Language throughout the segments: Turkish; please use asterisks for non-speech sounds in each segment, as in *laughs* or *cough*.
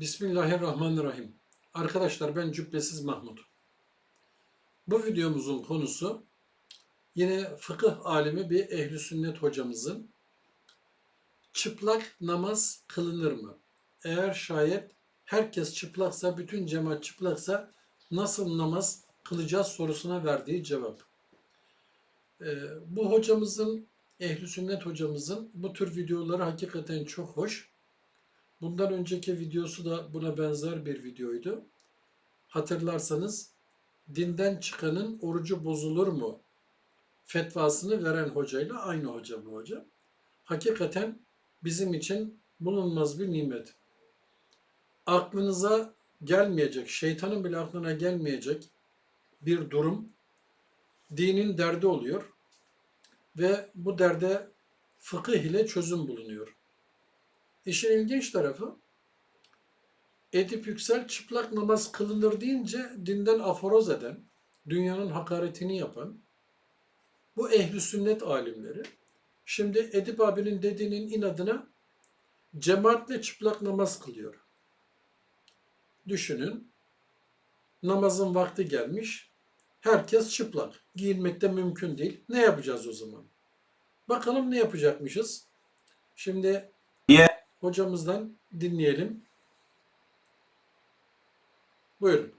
Bismillahirrahmanirrahim. Arkadaşlar ben Cübbesiz Mahmut. Bu videomuzun konusu yine fıkıh alimi bir ehli sünnet hocamızın çıplak namaz kılınır mı? Eğer şayet herkes çıplaksa, bütün cemaat çıplaksa nasıl namaz kılacağız sorusuna verdiği cevap. Ee, bu hocamızın, ehli sünnet hocamızın bu tür videoları hakikaten çok hoş. Bundan önceki videosu da buna benzer bir videoydu. Hatırlarsanız dinden çıkanın orucu bozulur mu fetvasını veren hocayla aynı hoca bu hoca. Hakikaten bizim için bulunmaz bir nimet. Aklınıza gelmeyecek, şeytanın bile aklına gelmeyecek bir durum dinin derdi oluyor ve bu derde fıkıh ile çözüm bulunuyor. İşin ilginç tarafı Edip Yüksel çıplak namaz kılınır deyince dinden aforoz eden, dünyanın hakaretini yapan bu ehli sünnet alimleri şimdi Edip abinin dediğinin inadına cemaatle çıplak namaz kılıyor. Düşünün namazın vakti gelmiş herkes çıplak. Giyinmek de mümkün değil. Ne yapacağız o zaman? Bakalım ne yapacakmışız? Şimdi hocamızdan dinleyelim. Buyurun.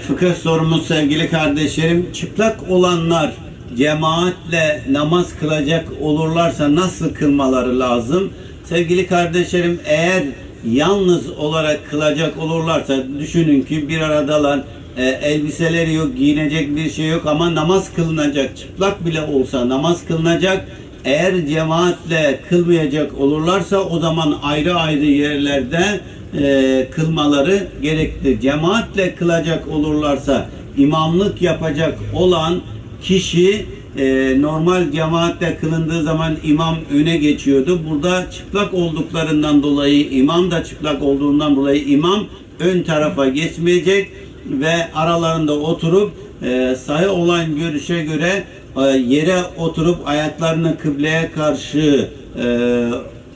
Fıkıh sorumuz sevgili kardeşlerim, çıplak olanlar cemaatle namaz kılacak olurlarsa nasıl kılmaları lazım? Sevgili kardeşlerim eğer yalnız olarak kılacak olurlarsa düşünün ki bir aradalar e, elbiseleri yok, giyinecek bir şey yok ama namaz kılınacak, çıplak bile olsa namaz kılınacak. Eğer cemaatle kılmayacak olurlarsa o zaman ayrı ayrı yerlerde e, kılmaları gerekli. Cemaatle kılacak olurlarsa imamlık yapacak olan kişi e, normal cemaatle kılındığı zaman imam öne geçiyordu. Burada çıplak olduklarından dolayı imam da çıplak olduğundan dolayı imam ön tarafa geçmeyecek ve aralarında oturup e, sahih olan görüşe göre yere oturup ayaklarını kıbleye karşı e,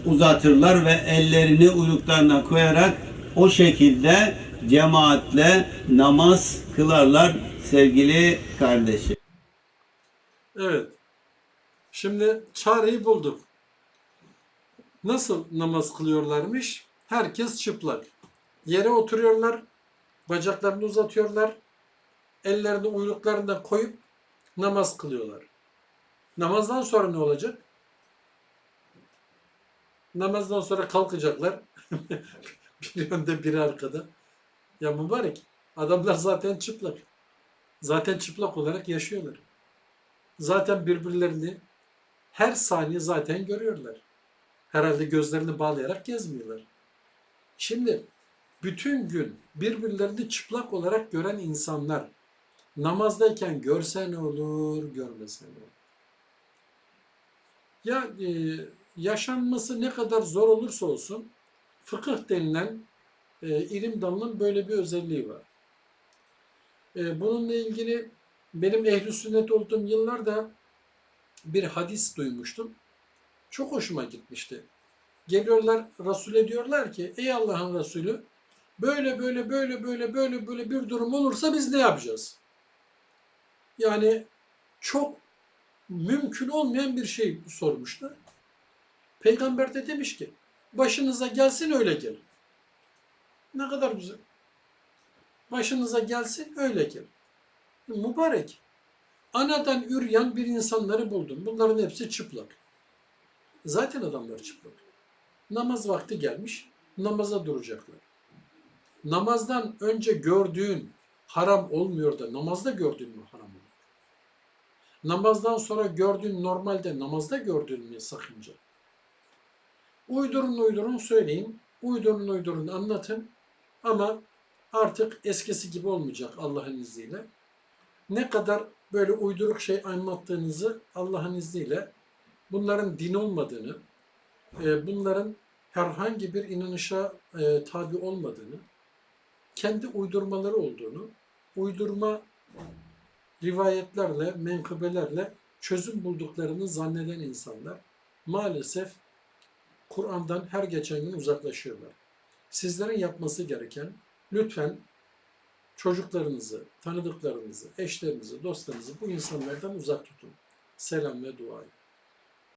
uzatırlar ve ellerini uyluklarına koyarak o şekilde cemaatle namaz kılarlar sevgili kardeşim. Evet. Şimdi çareyi bulduk. Nasıl namaz kılıyorlarmış? Herkes çıplak. Yere oturuyorlar, bacaklarını uzatıyorlar, ellerini uyluklarına koyup namaz kılıyorlar. Namazdan sonra ne olacak? Namazdan sonra kalkacaklar. *laughs* biri önde biri arkada. Ya mübarek. Adamlar zaten çıplak. Zaten çıplak olarak yaşıyorlar. Zaten birbirlerini her saniye zaten görüyorlar. Herhalde gözlerini bağlayarak gezmiyorlar. Şimdi bütün gün birbirlerini çıplak olarak gören insanlar namazdayken görse ne olur, görmese ne olur. Ya e, yaşanması ne kadar zor olursa olsun fıkıh denilen e, ilim dalının böyle bir özelliği var. E, bununla ilgili benim ehli sünnet olduğum yıllarda bir hadis duymuştum. Çok hoşuma gitmişti. Geliyorlar Resul'e diyorlar ki ey Allah'ın Resulü böyle böyle böyle böyle böyle böyle bir durum olursa biz ne yapacağız? Yani çok mümkün olmayan bir şey sormuşlar. Peygamber de demiş ki başınıza gelsin öyle gelin. Ne kadar güzel. Başınıza gelsin öyle gelin. Mübarek. Anadan üryan bir insanları buldum. Bunların hepsi çıplak. Zaten adamlar çıplak. Namaz vakti gelmiş. Namaza duracaklar. Namazdan önce gördüğün haram olmuyor da namazda gördüğün mü haram? Namazdan sonra gördüğün normalde namazda gördüğün mü sakınca? Uydurun uydurun söyleyin. Uydurun uydurun anlatın. Ama artık eskisi gibi olmayacak Allah'ın izniyle. Ne kadar böyle uyduruk şey anlattığınızı Allah'ın izniyle bunların din olmadığını, e, bunların herhangi bir inanışa e, tabi olmadığını, kendi uydurmaları olduğunu, uydurma rivayetlerle, menkıbelerle çözüm bulduklarını zanneden insanlar maalesef Kur'an'dan her geçen gün uzaklaşıyorlar. Sizlerin yapması gereken lütfen çocuklarınızı, tanıdıklarınızı, eşlerinizi, dostlarınızı bu insanlardan uzak tutun. Selam ve dua edin.